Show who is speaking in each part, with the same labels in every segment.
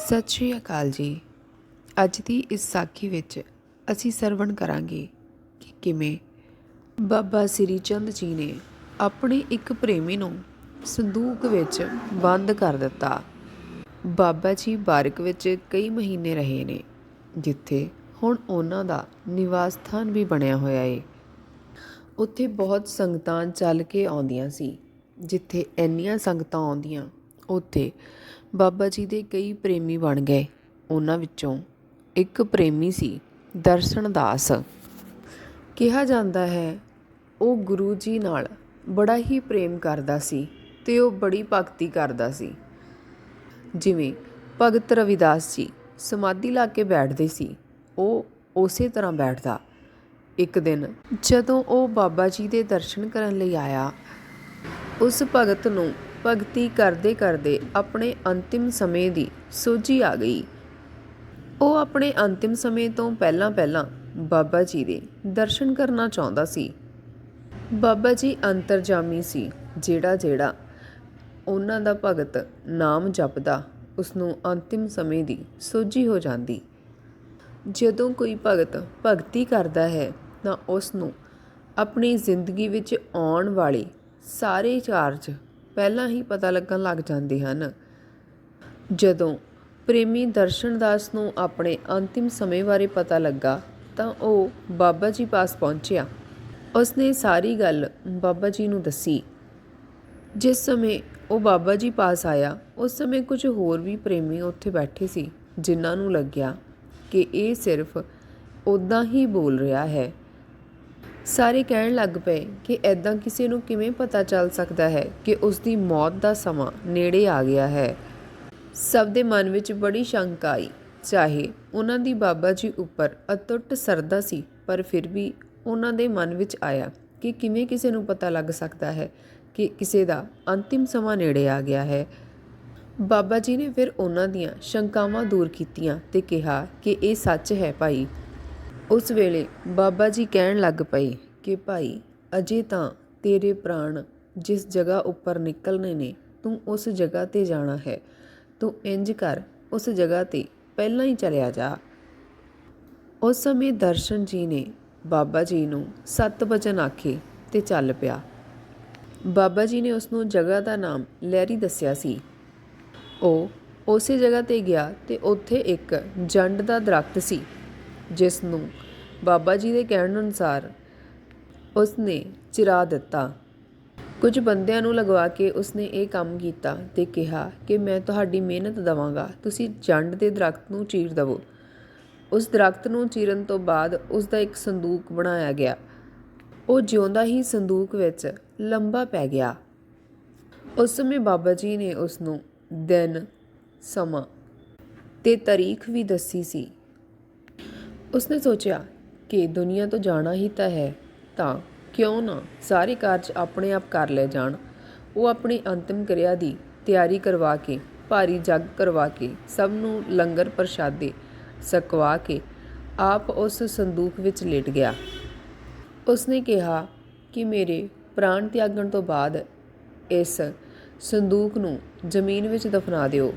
Speaker 1: ਸਤਿ ਸ਼੍ਰੀ ਅਕਾਲ ਜੀ। ਅੱਜ ਦੀ ਇਸ ਸਾਖੀ ਵਿੱਚ ਅਸੀਂ ਸਰਵਣ ਕਰਾਂਗੇ ਕਿ ਕਿਵੇਂ ਬਾਬਾ ਸ੍ਰੀ ਚੰਦ ਜੀ ਨੇ ਆਪਣੇ ਇੱਕ ਪ੍ਰੇਮੀ ਨੂੰ ਸੰਦੂਕ ਵਿੱਚ ਬੰਦ ਕਰ ਦਿੱਤਾ। ਬਾਬਾ ਜੀ ਬਾਰਕ ਵਿੱਚ ਕਈ ਮਹੀਨੇ ਰਹੇ ਨੇ, ਜਿੱਥੇ ਹੁਣ ਉਹਨਾਂ ਦਾ ਨਿਵਾਸ ਸਥਾਨ ਵੀ ਬਣਿਆ ਹੋਇਆ ਏ। ਉੱਥੇ ਬਹੁਤ ਸੰਗਤਾਂ ਚੱਲ ਕੇ ਆਉਂਦੀਆਂ ਸੀ, ਜਿੱਥੇ ਇੰਨੀਆਂ ਸੰਗਤਾਂ ਆਉਂਦੀਆਂ, ਉੱਥੇ ਬਾਬਾ ਜੀ ਦੇ ਕਈ ਪ੍ਰੇਮੀ ਬਣ ਗਏ। ਉਹਨਾਂ ਵਿੱਚੋਂ ਇੱਕ ਪ੍ਰੇਮੀ ਸੀ ਦਰਸ਼ਨ ਦਾਸ। ਕਿਹਾ ਜਾਂਦਾ ਹੈ, ਉਹ ਗੁਰੂ ਜੀ ਨਾਲ ਬੜਾ ਹੀ ਪ੍ਰੇਮ ਕਰਦਾ ਸੀ ਤੇ ਉਹ ਬੜੀ ਭਗਤੀ ਕਰਦਾ ਸੀ। ਜਿਵੇਂ ਭਗਤ ਰਵਿਦਾਸ ਜੀ ਸਮਾਧੀ ਲਾ ਕੇ ਬੈਠਦੇ ਸੀ, ਉਹ ਉਸੇ ਤਰ੍ਹਾਂ ਬੈਠਦਾ। ਇੱਕ ਦਿਨ ਜਦੋਂ ਉਹ ਬਾਬਾ ਜੀ ਦੇ ਦਰਸ਼ਨ ਕਰਨ ਲਈ ਆਇਆ, ਉਸ ਭਗਤ ਨੂੰ ਭਗਤੀ ਕਰਦੇ ਕਰਦੇ ਆਪਣੇ ਅੰਤਿਮ ਸਮੇਂ ਦੀ ਸੋਝੀ ਆ ਗਈ। ਉਹ ਆਪਣੇ ਅੰਤਿਮ ਸਮੇਂ ਤੋਂ ਪਹਿਲਾਂ ਪਹਿਲਾਂ ਬਾਬਾ ਜੀ ਦੇ ਦਰਸ਼ਨ ਕਰਨਾ ਚਾਹੁੰਦਾ ਸੀ। ਬਾਬਾ ਜੀ ਅੰਤਰਜਾਮੀ ਸੀ, ਜਿਹੜਾ ਜਿਹੜਾ ਉਹਨਾਂ ਦਾ ਭਗਤ ਨਾਮ ਜਪਦਾ ਉਸ ਨੂੰ ਅੰਤਿਮ ਸਮੇਂ ਦੀ ਸੋਝੀ ਹੋ ਜਾਂਦੀ। ਜਦੋਂ ਕੋਈ ਭਗਤ ਭਗਤੀ ਕਰਦਾ ਹੈ, ਤਾਂ ਉਸ ਨੂੰ ਆਪਣੀ ਜ਼ਿੰਦਗੀ ਵਿੱਚ ਆਉਣ ਵਾਲੇ ਸਾਰੇ ਚਾਰਜ ਪਹਿਲਾਂ ਹੀ ਪਤਾ ਲੱਗਣ ਲੱਗ ਜਾਂਦੇ ਹਨ। ਜਦੋਂ ਪ੍ਰੇਮੀ ਦਰਸ਼ਨਦਾਸ ਨੂੰ ਆਪਣੇ ਅੰਤਿਮ ਸਮੇਂ ਬਾਰੇ ਪਤਾ ਲੱਗਾ ਤਾਂ ਉਹ ਬਾਬਾ ਜੀ ਪਾਸ ਪਹੁੰਚਿਆ। ਉਸਨੇ ਸਾਰੀ ਗੱਲ ਬਾਬਾ ਜੀ ਨੂੰ ਦੱਸੀ। ਜਿਸ ਸਮੇਂ ਉਹ ਬਾਬਾ ਜੀ ਪਾਸ ਆਇਆ, ਉਸ ਸਮੇਂ ਕੁਝ ਹੋਰ ਵੀ ਪ੍ਰੇਮੀ ਉੱਥੇ ਬੈਠੇ ਸੀ, ਜਿਨ੍ਹਾਂ ਨੂੰ ਲੱਗਿਆ ਕਿ ਇਹ ਸਿਰਫ ਉਦਾਂ ਹੀ ਬੋਲ ਰਿਹਾ ਹੈ। ਸਾਰੇ ਕਹਿਣ ਲੱਗ ਪਏ ਕਿ ਐਦਾਂ ਕਿਸੇ ਨੂੰ ਕਿਵੇਂ ਪਤਾ ਚੱਲ ਸਕਦਾ ਹੈ ਕਿ ਉਸ ਦੀ ਮੌਤ ਦਾ ਸਮਾਂ ਨੇੜੇ ਆ ਗਿਆ ਹੈ। ਸਭ ਦੇ ਮਨ ਵਿੱਚ ਬੜੀ ਸ਼ੰਕਾ ਆਈ। ਚਾਹੇ ਉਹਨਾਂ ਦੀ ਬਾਬਾ ਜੀ ਉੱਪਰ ਅਤੁੱਟ ਸਰਦਾ ਸੀ, ਪਰ ਫਿਰ ਵੀ ਉਹਨਾਂ ਦੇ ਮਨ ਵਿੱਚ ਆਇਆ ਕਿ ਕਿਵੇਂ ਕਿਸੇ ਨੂੰ ਪਤਾ ਲੱਗ ਸਕਦਾ ਹੈ ਕਿ ਕਿਸੇ ਦਾ ਅੰਤਿਮ ਸਮਾਂ ਨੇੜੇ ਆ ਗਿਆ ਹੈ। ਬਾਬਾ ਜੀ ਨੇ ਫਿਰ ਉਹਨਾਂ ਦੀਆਂ ਸ਼ੰਕਾਵਾਂ ਦੂਰ ਕੀਤੀਆਂ ਤੇ ਕਿਹਾ ਕਿ ਇਹ ਸੱਚ ਹੈ ਭਾਈ ਉਸ ਵੇਲੇ ਬਾਬਾ ਜੀ ਕਹਿਣ ਲੱਗ ਪਏ ਕਿ ਭਾਈ, ਅਜੇ ਤਾਂ ਤੇਰੇ ਪ੍ਰਾਣ ਜਿਸ ਜਗ੍ਹਾ ਉੱਪਰ ਨਿਕਲਨੇ ਨੇ, ਤੂੰ ਉਸ ਜਗ੍ਹਾ ਤੇ ਜਾਣਾ ਹੈ। ਤੂੰ ਇੰਜ ਕਰ, ਉਸ ਜਗ੍ਹਾ ਤੇ ਪਹਿਲਾਂ ਹੀ ਚਲਿਆ ਜਾ। ਉਸ ਸਮੇਂ ਦਰਸ਼ਨ ਜੀ ਨੇ ਬਾਬਾ ਜੀ ਨੂੰ ਸੱਤ ਵਚਨ ਆਖੇ ਤੇ ਚੱਲ ਪਿਆ। ਬਾਬਾ ਜੀ ਨੇ ਉਸ ਨੂੰ ਜਗ੍ਹਾ ਦਾ ਨਾਮ ਲਹਿਰੀ ਦੱਸਿਆ ਸੀ। ਉਹ ਉਸੇ ਜਗ੍ਹਾ ਤੇ ਗਿਆ ਤੇ ਉੱਥੇ ਇੱਕ ਜੰਡ ਦਾ ਦਰਖਤ ਸੀ। ਜਿਸ ਨੂੰ ਬਾਬਾ ਜੀ ਦੇ ਕਹਿਣ ਅਨੁਸਾਰ ਉਸਨੇ ਚਿਰਾ ਦਿੱਤਾ। ਕੁਝ ਬੰਦਿਆਂ ਨੂੰ ਲਗਵਾ ਕੇ ਉਸਨੇ ਇਹ ਕੰਮ ਕੀਤਾ ਤੇ ਕਿਹਾ ਕਿ ਮੈਂ ਤੁਹਾਡੀ ਮਿਹਨਤ ਦਵਾਂਗਾ, ਤੁਸੀਂ ਜੰਡ ਦੇ ਦਰਖਤ ਨੂੰ ਚੀਰ ਦਵੋ। ਉਸ ਦਰਖਤ ਨੂੰ ਚੀਰਨ ਤੋਂ ਬਾਅਦ ਉਸ ਦਾ ਇੱਕ ਸੰਦੂਕ ਬਣਾਇਆ ਗਿਆ। ਉਹ ਜਿਉਂਦਾ ਹੀ ਸੰਦੂਕ ਵਿੱਚ ਲੰਬਾ ਪੈ ਗਿਆ। ਉਸ ਸਮੇਂ ਬਾਬਾ ਜੀ ਨੇ ਉਸ ਨੂੰ ਦਿਨ, ਸਮਾਂ ਤੇ ਤਾਰੀਖ ਵੀ ਦੱਸੀ ਸੀ ਉਸਨੇ ਸੋਚਿਆ ਕਿ ਦੁਨੀਆ ਤੋਂ ਜਾਣਾ ਹੀ ਤਾਂ ਹੈ, ਤਾਂ ਕਿਉਂ ਨਾ ਸਾਰੇ ਕਾਰਜ ਆਪਣੇ ਆਪ ਕਰ ਲਏ ਜਾਣ। ਉਹ ਆਪਣੀ ਅੰਤਿਮ ਕਿਰਿਆ ਦੀ ਤਿਆਰੀ ਕਰਵਾ ਕੇ, ਭਾਰੀ ਜੱਗ ਕਰਵਾ ਕੇ, ਸਭ ਨੂੰ ਲੰਗਰ ਪ੍ਰਸ਼ਾਦੇ ਸਕਵਾ ਕੇ ਆਪ ਉਸ ਸੰਦੂਕ ਵਿੱਚ ਲੇਟ ਗਿਆ। ਉਸਨੇ ਕਿਹਾ ਕਿ ਮੇਰੇ ਪ੍ਰਾਣ ਤਿਆਗਣ ਤੋਂ ਬਾਅਦ ਇਸ ਸੰਦੂਕ ਨੂੰ ਜ਼ਮੀਨ ਵਿੱਚ ਦਫਨਾ ਦਿਓ।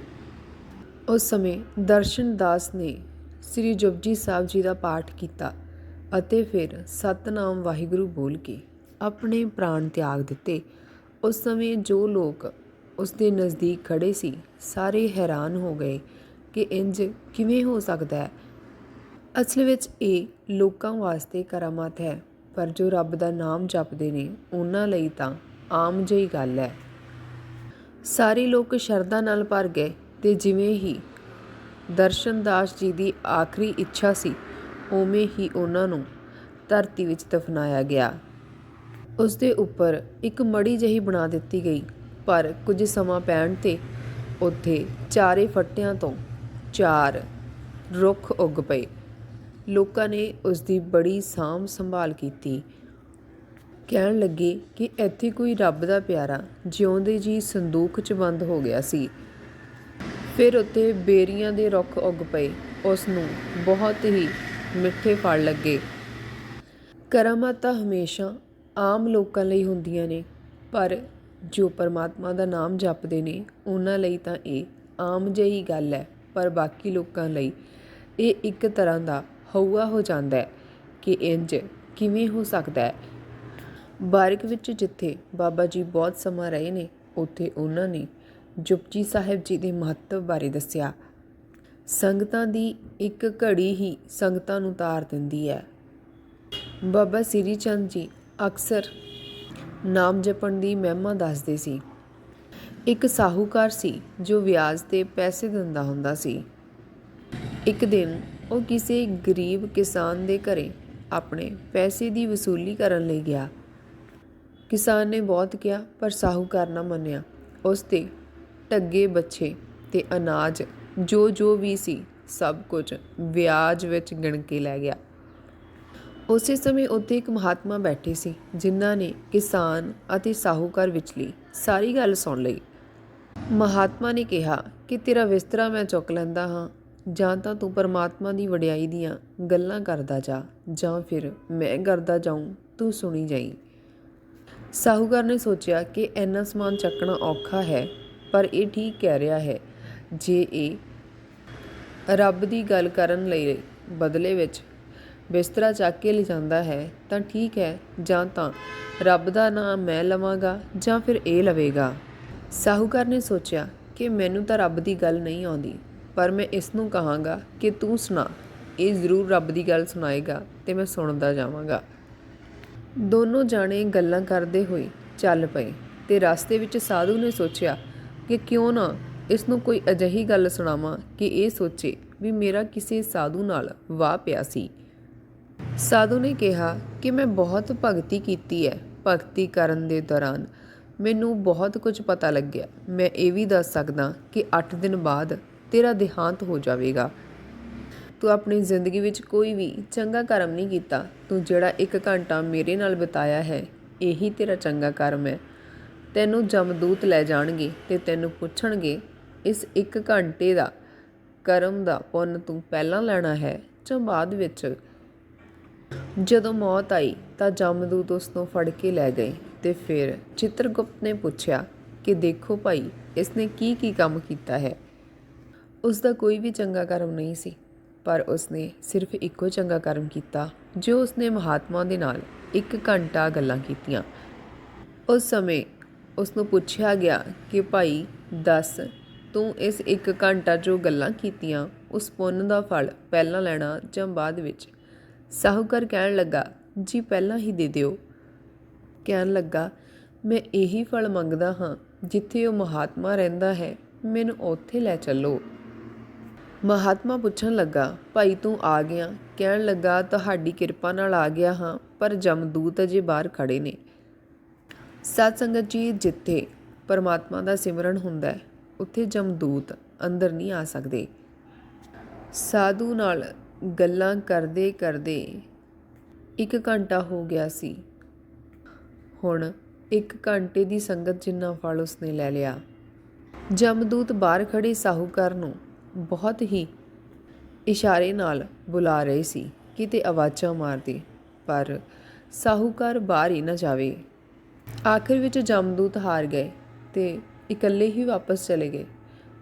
Speaker 1: ਉਸ ਸਮੇਂ ਦਰਸ਼ਨ ਦਾਸ ਨੇ ਸ੍ਰੀ ਜਪਜੀ ਸਾਹਿਬ ਜੀ ਦਾ ਪਾਠ ਕੀਤਾ ਅਤੇ ਫਿਰ ਸਤਨਾਮ ਵਾਹਿਗੁਰੂ ਬੋਲ ਕੇ ਆਪਣੇ ਪ੍ਰਾਣ ਤਿਆਗ ਦਿੱਤੇ। ਉਸ ਸਮੇਂ ਜੋ ਲੋਕ ਉਸ ਦੇ ਨਜ਼ਦੀਕ ਖੜੇ ਸੀ, ਸਾਰੇ ਹੈਰਾਨ ਹੋ ਗਏ ਕਿ ਇੰਜ ਕਿਵੇਂ ਹੋ ਸਕਦਾ ਹੈ। ਅਸਲ ਵਿੱਚ ਇਹ ਲੋਕਾਂ ਵਾਸਤੇ ਕਰਾਮਾਤ ਹੈ, ਪਰ ਜੋ ਰੱਬ ਦਾ ਨਾਮ ਜਪਦੇ ਨੇ, ਉਹਨਾਂ ਲਈ ਤਾਂ ਆਮ ਜਿਹੀ ਗੱਲ ਹੈ। ਸਾਰੇ ਲੋਕ ਸ਼ਰਧਾ ਨਾਲ ਭਰ ਗਏ ਤੇ ਜਿਵੇਂ ਹੀ ਦਰਸ਼ਨਦਾਸ ਜੀ ਦੀ ਆਖਰੀ ਇੱਛਾ ਸੀ, ਉਵੇਂ ਹੀ ਉਹਨਾਂ ਨੂੰ ਧਰਤੀ ਵਿੱਚ ਦਫਨਾਇਆ ਗਿਆ। ਉਸ ਦੇ ਉੱਪਰ ਇੱਕ ਮੜੀ ਜਿਹੀ ਬਣਾ ਦਿੱਤੀ ਗਈ, ਪਰ ਕੁਝ ਸਮਾਂ ਪੈਣ ਤੇ ਉੱਥੇ ਚਾਰੇ ਫੱਟਿਆਂ ਤੋਂ ਚਾਰ ਰੁੱਖ ਉੱਗ ਪਏ। ਲੋਕਾਂ ਨੇ ਉਸ ਦੀ ਬੜੀ ਸਾਂਭ ਸੰਭਾਲ ਕੀਤੀ। ਕਹਿਣ ਲੱਗੇ ਕਿ ਇੱਥੇ ਕੋਈ ਰੱਬ ਦਾ ਪਿਆਰਾ ਜਿਉਂਦੇ ਜੀ ਸੰਦੂਕ 'ਚ ਬੰਦ ਹੋ ਗਿਆ ਸੀ। ਫਿਰ ਉੱਥੇ ਬੇਰੀਆਂ ਦੇ ਰੁੱਖ ਉੱਗ ਪਏ। ਉਸ ਨੂੰ ਬਹੁਤ ਹੀ ਮਿੱਠੇ ਫਲ ਲੱਗੇ। ਕਰਾਮਾਤਾਂ ਹਮੇਸ਼ਾ ਆਮ ਲੋਕਾਂ ਲਈ ਹੁੰਦੀਆਂ ਨੇ, ਪਰ ਜੋ ਪਰਮਾਤਮਾ ਦਾ ਨਾਮ ਜਪਦੇ ਨੇ, ਉਹਨਾਂ ਲਈ ਤਾਂ ਇਹ ਆਮ ਜਿਹੀ ਗੱਲ ਹੈ। ਪਰ ਬਾਕੀ ਲੋਕਾਂ ਲਈ ਇਹ ਇੱਕ ਤਰ੍ਹਾਂ ਦਾ ਹਊਆ ਹੋ ਜਾਂਦਾ ਹੈ ਕਿ ਇੰਜ ਕਿਵੇਂ ਹੋ ਸਕਦਾ ਹੈ। ਬਾਰਕ ਵਿੱਚ ਜਿੱਥੇ ਬਾਬਾ ਜੀ ਬਹੁਤ ਸਮਾਂ ਰਹੇ ਨੇ, ਉੱਥੇ ਉਹਨਾਂ ਨੇ ਜਪਜੀ ਸਾਹਿਬ ਜੀ ਦੇ ਮਹੱਤਵ ਬਾਰੇ ਦੱਸਿਆ। ਸੰਗਤਾਂ ਦੀ ਇੱਕ ਘੜੀ ਹੀ ਸੰਗਤਾਂ ਨੂੰ ਤਾਰ ਦਿੰਦੀ ਹੈ। ਬਾਬਾ ਸ੍ਰੀ ਚੰਦ ਜੀ ਅਕਸਰ ਨਾਮ ਜਪਣ ਦੀ ਮਹਿਮਾ ਦੱਸਦੇ ਸੀ। ਇੱਕ ਸਾਹੂਕਾਰ ਸੀ ਜੋ ਵਿਆਜ ਤੇ ਪੈਸੇ ਦਿੰਦਾ ਹੁੰਦਾ ਸੀ। ਇੱਕ ਦਿਨ ਉਹ ਕਿਸੇ ਗਰੀਬ ਕਿਸਾਨ ਦੇ ਘਰੇ ਆਪਣੇ ਪੈਸੇ ਦੀ ਵਸੂਲੀ ਕਰਨ ਲਈ ਗਿਆ। ਕਿਸਾਨ ਨੇ ਬਹੁਤ ਕਿਹਾ, ਪਰ ਸਾਹੂਕਾਰ ਨਾ ਮੰਨਿਆ। ਉਸ ਤੇ ਟੱਗੇ ਬੱਛੇ ਤੇ ਅਨਾਜ, ਜੋ ਜੋ ਵੀ ਸੀ, ਸਭ ਕੁਝ ਵਿਆਜ ਵਿੱਚ ਗਿਣ ਕੇ ਲੈ ਗਿਆ। ਉਸੇ ਸਮੇਂ ਉੱਥੇ ਇੱਕ ਮਹਾਤਮਾ ਬੈਠੇ ਸੀ, ਜਿਨ੍ਹਾਂ ਨੇ ਕਿਸਾਨ ਅਤੇ ਸਾਹੂਕਾਰ ਵਿਚਲੀ ਸਾਰੀ ਗੱਲ ਸੁਣ ਲਈ। ਮਹਾਤਮਾ ਨੇ ਕਿਹਾ ਕਿ, ਤੇਰਾ ਬਿਸਤਰਾ ਮੈਂ ਚੁੱਕ ਲੈਂਦਾ ਹਾਂ, ਜਾਂ ਤਾਂ ਤੂੰ ਪਰਮਾਤਮਾ ਦੀ ਵਡਿਆਈ ਦੀਆਂ ਗੱਲਾਂ ਕਰਦਾ ਜਾ, ਜਾਂ ਫਿਰ ਮੈਂ ਕਰਦਾ ਜਾਊਂ, ਤੂੰ ਸੁਣੀ ਜਾਈ। ਸਾਹੂਕਾਰ ਨੇ ਸੋਚਿਆ ਕਿ, ਇੰਨਾ ਸਮਾਨ ਚੱਕਣਾ ਔਖਾ ਹੈ ਪਰ ਇਹ ਠੀਕ ਕਹਿ ਰਿਹਾ ਹੈ, ਜੇ ਇਹ ਰੱਬ ਦੀ ਗੱਲ ਕਰਨ ਲਈ ਬਦਲੇ ਵਿੱਚ ਬਿਸਤਰਾ ਚੱਕ ਕੇ ਲਿਜਾਂਦਾ ਹੈ, ਤਾਂ ਠੀਕ ਹੈ, ਜਾਂ ਤਾਂ ਰੱਬ ਦਾ ਨਾਮ ਮੈਂ ਲਵਾਂਗਾ, ਜਾਂ ਫਿਰ ਇਹ ਲਵੇਗਾ। ਸਾਹੂਕਾਰ ਨੇ ਸੋਚਿਆ ਕਿ ਮੈਨੂੰ ਤਾਂ ਰੱਬ ਦੀ ਗੱਲ ਨਹੀਂ ਆਉਂਦੀ, ਪਰ ਮੈਂ ਇਸ ਨੂੰ ਕਹਾਂਗਾ ਕਿ ਤੂੰ ਸੁਣਾ, ਇਹ ਜ਼ਰੂਰ ਰੱਬ ਦੀ ਗੱਲ ਸੁਣਾਏਗਾ ਤੇ ਮੈਂ ਸੁਣਦਾ ਜਾਵਾਂਗਾ। ਦੋਨੋਂ ਜਾਣੇ ਗੱਲਾਂ ਕਰਦੇ ਹੋਏ ਚੱਲ ਪਏ ਤੇ ਰਸਤੇ ਵਿੱਚ ਸਾਧੂ ਨੇ ਸੋਚਿਆ ਕਿ ਕਿਉਂ ਨਾ ਇਸ ਨੂੰ ਕੋਈ ਅਜਿਹੀ ਗੱਲ ਸੁਣਾਵਾਂ ਕਿ ਇਹ ਸੋਚੇ ਵੀ ਮੇਰਾ ਕਿਸੇ ਸਾਧੂ ਨਾਲ ਵਾਹ ਪਿਆ ਸੀ। ਸਾਧੂ ਨੇ ਕਿਹਾ ਕਿ ਮੈਂ ਬਹੁਤ ਭਗਤੀ ਕੀਤੀ ਹੈ ਭਗਤੀ ਕਰਨ ਦੇ ਦੌਰਾਨ। ਮੈਨੂੰ ਬਹੁਤ ਕੁਝ ਪਤਾ ਲੱਗਿਆ। ਮੈਂ ਇਹ ਵੀ ਦੱਸ ਸਕਦਾ ਕਿ 8 ਦਿਨ ਬਾਅਦ ਤੇਰਾ ਦੇਹਾਂਤ ਹੋ ਜਾਵੇਗਾ। ਤੂੰ ਆਪਣੀ ਜ਼ਿੰਦਗੀ ਵਿੱਚ ਕੋਈ ਵੀ ਚੰਗਾ ਕਰਮ ਨਹੀਂ ਕੀਤਾ। ਤੂੰ ਜਿਹੜਾ ਇੱਕ ਘੰਟਾ ਮੇਰੇ ਨਾਲ ਬਿਤਾਇਆ ਹੈ, ਇਹੀ ਤੇਰਾ ਚੰਗਾ ਕਰਮ ਹੈ। ਤੈਨੂੰ ਜਮਦੂਤ ਲੈ ਜਾਣਗੇ ਤੇ ਤੈਨੂੰ ਪੁੱਛਣਗੇ, ਇਸ ਇੱਕ ਘੰਟੇ ਦਾ ਕਰਮ ਦਾ ਪੁੰਨ ਤੂੰ ਪਹਿਲਾਂ ਲੈਣਾ ਹੈ ਜਾਂ ਬਾਅਦ ਵਿੱਚ? ਜਦੋਂ ਮੌਤ ਆਈ ਤਾਂ ਜਮਦੂਤ ਉਸ ਨੂੰ ਫੜ ਕੇ ਲੈ ਗਏ ਤੇ ਫਿਰ ਚਿੱਤਰਗੁਪਤ ਨੇ ਪੁੱਛਿਆ ਕਿ ਦੇਖੋ ਭਾਈ ਇਸਨੇ ਕੀ ਕੀ ਕੰਮ ਕੀਤਾ ਹੈ? ਉਸ ਦਾ ਕੋਈ ਵੀ ਚੰਗਾ ਕਰਮ ਨਹੀਂ ਸੀ, ਪਰ ਉਸਨੇ ਸਿਰਫ ਇੱਕੋ ਚੰਗਾ ਕਰਮ ਕੀਤਾ, ਜੋ ਉਸਨੇ ਮਹਾਤਮਾ ਦੇ ਨਾਲ ਇੱਕ ਘੰਟਾ ਗੱਲਾਂ ਕੀਤੀਆਂ। ਉਸ ਸਮੇਂ ਉਸ ਨੂੰ ਪੁੱਛਿਆ ਗਿਆ ਕਿ, ਭਾਈ, ਦੱਸ, ਤੂੰ ਇਸ ਇੱਕ ਘੰਟਾ ਜੋ ਗੱਲਾਂ ਕੀਤੀਆਂ, ਉਸ ਪੁੰਨ ਦਾ ਫਲ ਪਹਿਲਾਂ ਲੈਣਾ ਜਾਂ ਬਾਅਦ ਵਿੱਚ? ਸਾਹੂਕਾਰ ਕਹਿਣ ਲੱਗਾ, ਜੀ, ਪਹਿਲਾਂ ਹੀ ਦੇ ਦਿਓ। ਕਹਿਣ ਲੱਗਾ, ਮੈਂ ਇਹੀ ਫਲ ਮੰਗਦਾ ਹਾਂ, ਜਿੱਥੇ ਉਹ ਮਹਾਤਮਾ ਰਹਿੰਦਾ ਹੈ, ਮੈਨੂੰ ਉੱਥੇ ਲੈ ਚੱਲੋ। ਮਹਾਤਮਾ ਪੁੱਛਣ ਲੱਗਾ, ਭਾਈ, ਤੂੰ ਆ ਗਿਆ? ਕਹਿਣ ਲੱਗਾ, ਤੁਹਾਡੀ ਕਿਰਪਾ ਨਾਲ ਆ ਗਿਆ ਹਾਂ, ਪਰ ਜਮਦੂਤ ਅਜੇ ਬਾਹਰ ਖੜੇ ਨੇ। ਸਤ ਸੰਗਤ ਜੀ, ਜਿੱਥੇ ਪਰਮਾਤਮਾ ਦਾ ਸਿਮਰਨ ਹੁੰਦਾ ਹੈ, ਉੱਥੇ ਜਮਦੂਤ ਅੰਦਰ ਨਹੀਂ ਆ ਸਕਦੇ। ਸਾਧੂ ਨਾਲ ਗੱਲਾਂ ਕਰਦੇ ਕਰਦੇ ਇੱਕ ਘੰਟਾ ਹੋ ਗਿਆ ਸੀ। ਹੁਣ ਇੱਕ ਘੰਟੇ ਦੀ ਸੰਗਤ ਜਿੰਨਾ ਫਲ ਉਸਨੇ ਲੈ ਲਿਆ। ਜਮਦੂਤ ਬਾਹਰ ਖੜੇ ਸਾਹੂਕਾਰ ਨੂੰ ਬਹੁਤ ਹੀ ਇਸ਼ਾਰੇ ਨਾਲ ਬੁਲਾ ਰਹੇ ਸੀ, ਕਿਤੇ ਆਵਾਜ਼ਾਂ ਮਾਰਦੇ ਪਰ ਸਾਹੂਕਾਰ ਬਾਹਰ ਹੀ ਨਾ ਜਾਵੇ। ਆਖਿਰ ਵਿੱਚ ਜਮਦੂਤ ਹਾਰ ਗਏ ਤੇ ਇਕੱਲੇ ਹੀ ਵਾਪਸ ਚਲੇ ਗਏ।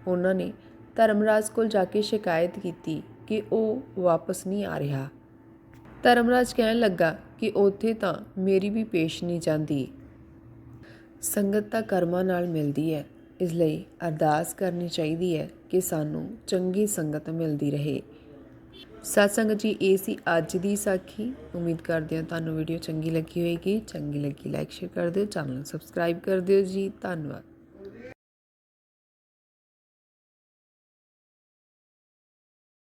Speaker 1: ਉਹਨਾਂ ਨੇ ਧਰਮਰਾਜ ਕੋਲ ਜਾ ਕੇ ਸ਼ਿਕਾਇਤ ਕੀਤੀ ਕਿ ਉਹ ਵਾਪਸ ਨਹੀਂ ਆ ਰਿਹਾ। ਧਰਮਰਾਜ ਕਹਿਣ ਲੱਗਾ ਕਿ ਉੱਥੇ ਤਾਂ ਮੇਰੀ ਵੀ ਪੇਸ਼ ਨਹੀਂ ਜਾਂਦੀ। ਸੰਗਤ ਤਾਂ ਕਰਮਾਂ ਨਾਲ ਮਿਲਦੀ ਹੈ। ਇਸ ਲਈ ਅਰਦਾਸ ਕਰਨੀ ਚਾਹੀਦੀ ਹੈ ਕਿ ਸਾਨੂੰ ਚੰਗੀ ਸੰਗਤ ਮਿਲਦੀ ਰਹੇ। ਸਤ ਸੰਗਤ ਜੀ, ਇਹ ਸੀ ਅੱਜ ਦੀ ਸਾਖੀ। ਉਮੀਦ ਕਰਦੇ ਹਾਂ ਤੁਹਾਨੂੰ ਵੀਡੀਓ ਚੰਗੀ ਲੱਗੀ ਹੋਵੇਗੀ ਚੰਗੀ ਲੱਗੀ ਲਾਈਕ ਸ਼ੇਅਰ ਕਰ ਦਿਓ। ਚੈਨਲ ਨੂੰ ਸਬਸਕ੍ਰਾਈਬ ਕਰ ਦਿਓ ਜੀ। ਧੰਨਵਾਦ।